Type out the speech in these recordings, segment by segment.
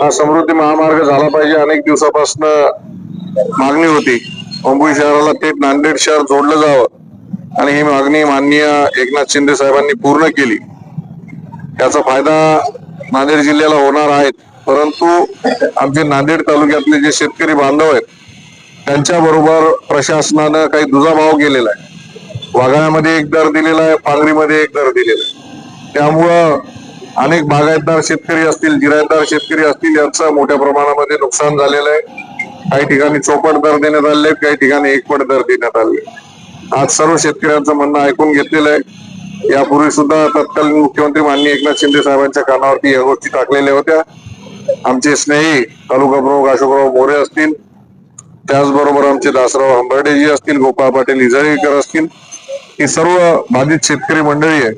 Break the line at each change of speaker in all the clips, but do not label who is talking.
हा समृद्धी महामार्ग झाला पाहिजे. अनेक दिवसापासून मागणी होती. मुंबई शहराला थेट नांदेड शहर जोडलं जावं. आणि ही मागणी माननीय एकनाथ शिंदे साहेबांनी पूर्ण केली. त्याचा फायदा नांदेड जिल्ह्याला होणार आहे परंतु आमचे नांदेड तालुक्यातले जे शेतकरी बांधव आहेत त्यांच्या बरोबर प्रशासनानं काही दुजाभाव केलेला आहे. वाघाळ्यामध्ये एक दर दिलेला आहे पांगरीमध्ये एक दर दिलेला आहे. त्यामुळं अनेक बागायतदार शेतकरी असतील जिरायतदार शेतकरी असतील यांचं मोठ्या प्रमाणामध्ये नुकसान झालेलं आहे. काही ठिकाणी चौपट दर देण्यात आले काही ठिकाणी एकपट दर देण्यात आले आज सर्व शेतकऱ्यांचं म्हणणं ऐकून घेतलेलं आहे. यापूर्वी सुद्धा तत्कालीन मुख्यमंत्री माननीय एकनाथ शिंदे साहेबांच्या कानावरती या गोष्टी टाकलेल्या होत्या. आमचे स्नेही तालुका प्रमुख अशोकराव मोरे असतील त्याचबरोबर आमचे दासराव हंबर्डेजी असतील गोपाळ पाटील इजळीकर असतील ही सर्व बाधित शेतकरी मंडळी आहे.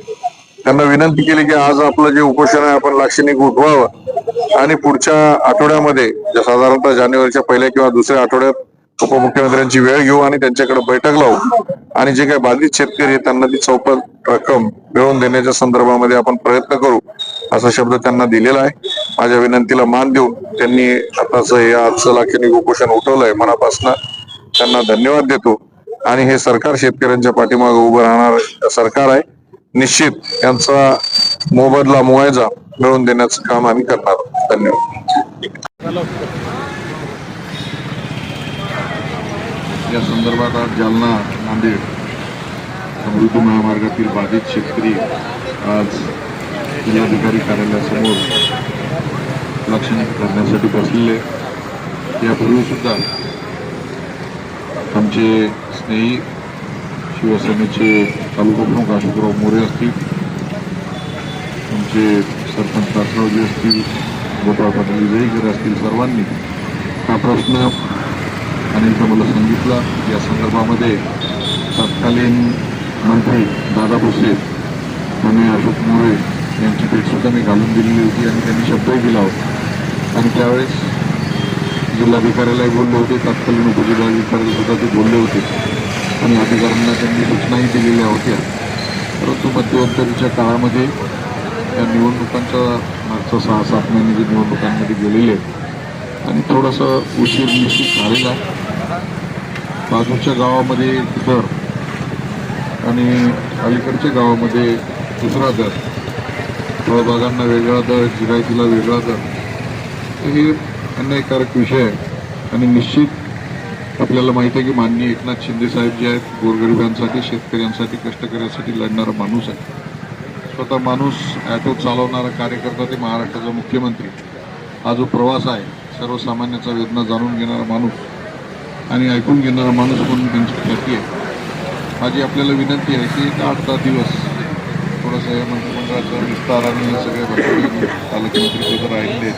त्यांना विनंती केली की आज आपलं जे उपोषण आहे आपण लाक्षणिक उठवावं. आणि पुढच्या आठवड्यामध्ये साधारणतः जानेवारीच्या पहिल्या किंवा दुसऱ्या आठवड्यात उपमुख्यमंत्र्यांची वेळ घेऊ आणि त्यांच्याकडे बैठक लावू आणि जे काही बाधित शेतकरी त्यांना ती चौपट रक्कम मिळवून देण्याच्या संदर्भामध्ये आपण प्रयत्न करू असा शब्द त्यांना दिलेला आहे. माझ्या विनंतीला मान देऊन त्यांनी आताच हे आजचं लाक्षणिक उपोषण उठवलंय मनापासून त्यांना धन्यवाद देतो. आणि हे सरकार शेतकऱ्यांच्या पाठीमागे उभं राहणार सरकार आहे. निश्चित यांचा मोबदला मुआयजा मिळवून देण्याचं काम आम्ही करणार आहोत. धन्यवाद
या संदर्भात आज जालना नांदेड समृद्धी महामार्गातील बाधित शेतकरी आज जिल्हाधिकारी कार्यालयासमोर लाक्षणिक करण्यासाठी बसलेले यापूर्वी सुद्धा आमचे स्नेही शिवसेनेचे तालुका प्रमुख अशोकराव मोरे असतील. आमचे सरपंच तासरावजी असतील गोपाळ पाटील विजयीकर असतील सर्वांनी हा प्रश्न अनेकदा मला सांगितला. या संदर्भामध्ये तत्कालीन मंत्री दादा भुसे आणि अशोक मोरे यांची भेटसुद्धा मी घालून दिलेली होती आणि त्यांनी शब्दही दिला होता. आणि त्यावेळेस जिल्हाधिकाऱ्यालाही बोलले होते तत्कालीन उपजिल्हाधिकारी सुद्धा ते बोलले होते. आणि अधिकाऱ्यांना त्यांनी सूचनाही दिलेल्या होत्या. परंतु मध्यंतरीच्या काळामध्ये या निवडणुकांच्या मागचं सहा सात महिने जे निवडणुकांमध्ये गेलेले आणि थोडंसं उशीर निश्चित झालेला. बाजूच्या गावामध्ये एक दर आणि अलीकडच्या गावामध्ये दुसरा दर. फळबागांना वेगळा दर जिरायतीला वेगळा दर. हे अन्यायकारक विषय आहे. आणि निश्चित आपल्याला माहिती आहे की माननीय एकनाथ शिंदे साहेब जे आहेत गोरगरिबांसाठी शेतकऱ्यांसाठी कष्टकऱ्यांसाठी लढणारा माणूस आहे. स्वतः माणूस ॲटो चालवणारा कार्यकर्ता ते महाराष्ट्राचा मुख्यमंत्री. हा जो प्रवास आहे सर्वसामान्याचा वेदना जाणून घेणारा माणूस आणि ऐकून घेणारा माणूस म्हणून त्यांची ख्याती आहे. माझी आपल्याला विनंती आहे की एक आठ दहा दिवस थोडंसं या मंत्रिमंडळाचा विस्तार आणि हे सगळे भरपूर जर राहिले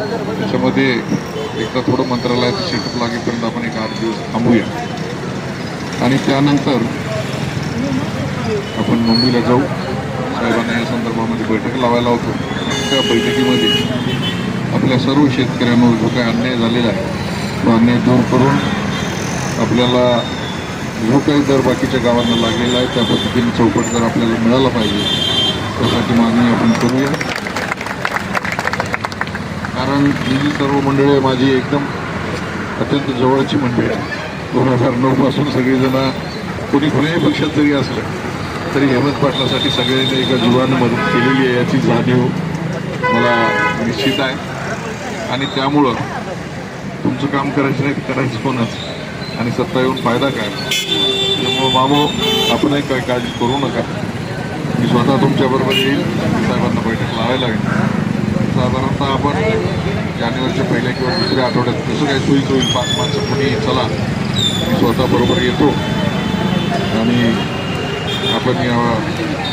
त्याच्यामध्ये एकदा थोडं मंत्रालयाचं सेटअप लागेपर्यंत आठ दिवस थांबूया. आणि त्यानंतर आपण मुंबईला जाऊ. साहेबांना या संदर्भामध्ये बैठक लावायला होतो. त्या बैठकीमध्ये आपल्या सर्व शेतकऱ्यांवर जो काही अन्याय झालेला आहे तो अन्याय दूर करून आपल्याला जो काही दर बाकीच्या गावांना लागलेला आहे त्या पद्धतीने चौकट दर आपल्याला मिळाला पाहिजे त्यासाठी मागणी आपण करूया. कारण ही सर्व मंडळी माझी एकदम अत्यंत जवळची मंडळी आहे दोन हजार नऊ पासून सगळेजण कोणी कुठल्याही पक्षात जरी असलं तरी हेमंत पाटलासाठी सगळ्यांनी एका जीवानं मदत केलेली आहे याची जाणीव मला निश्चित आहे. आणि त्यामुळं तुमचं काम करायचं नाही करायचं कोणच? आणि सत्ता येऊन फायदा काय? त्यामुळं मामो आपणही काय काळजी करू नका. मी स्वतः तुमच्याबरोबर येईल. साहेबांना बैठक लावायला लागेल. साधारणतः आपण जानेवारीच्या पहिल्या किंवा दुसऱ्या आठवड्यात कसं काय सोयीचं होईल पाच माणसं कोणी चला मी स्वतः बरोबर येतो. आणि आपण या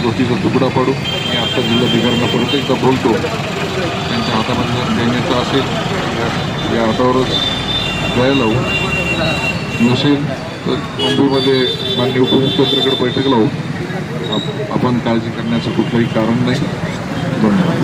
गोष्टीचा तुकडा पाडू. मी आता जिल्हाधिकाऱ्यांना परत एकदा बोलतो. त्यांच्या हातामध्ये जर देण्याचं असेल या हातावरच जायला लावू. नसेल तर मुंबईमध्ये मान्य उपमुख्यमंत्र्याकडे बैठक लावू. आप- आपण काळजी करण्याचं कुठलंही कारण नाही. धन्यवाद.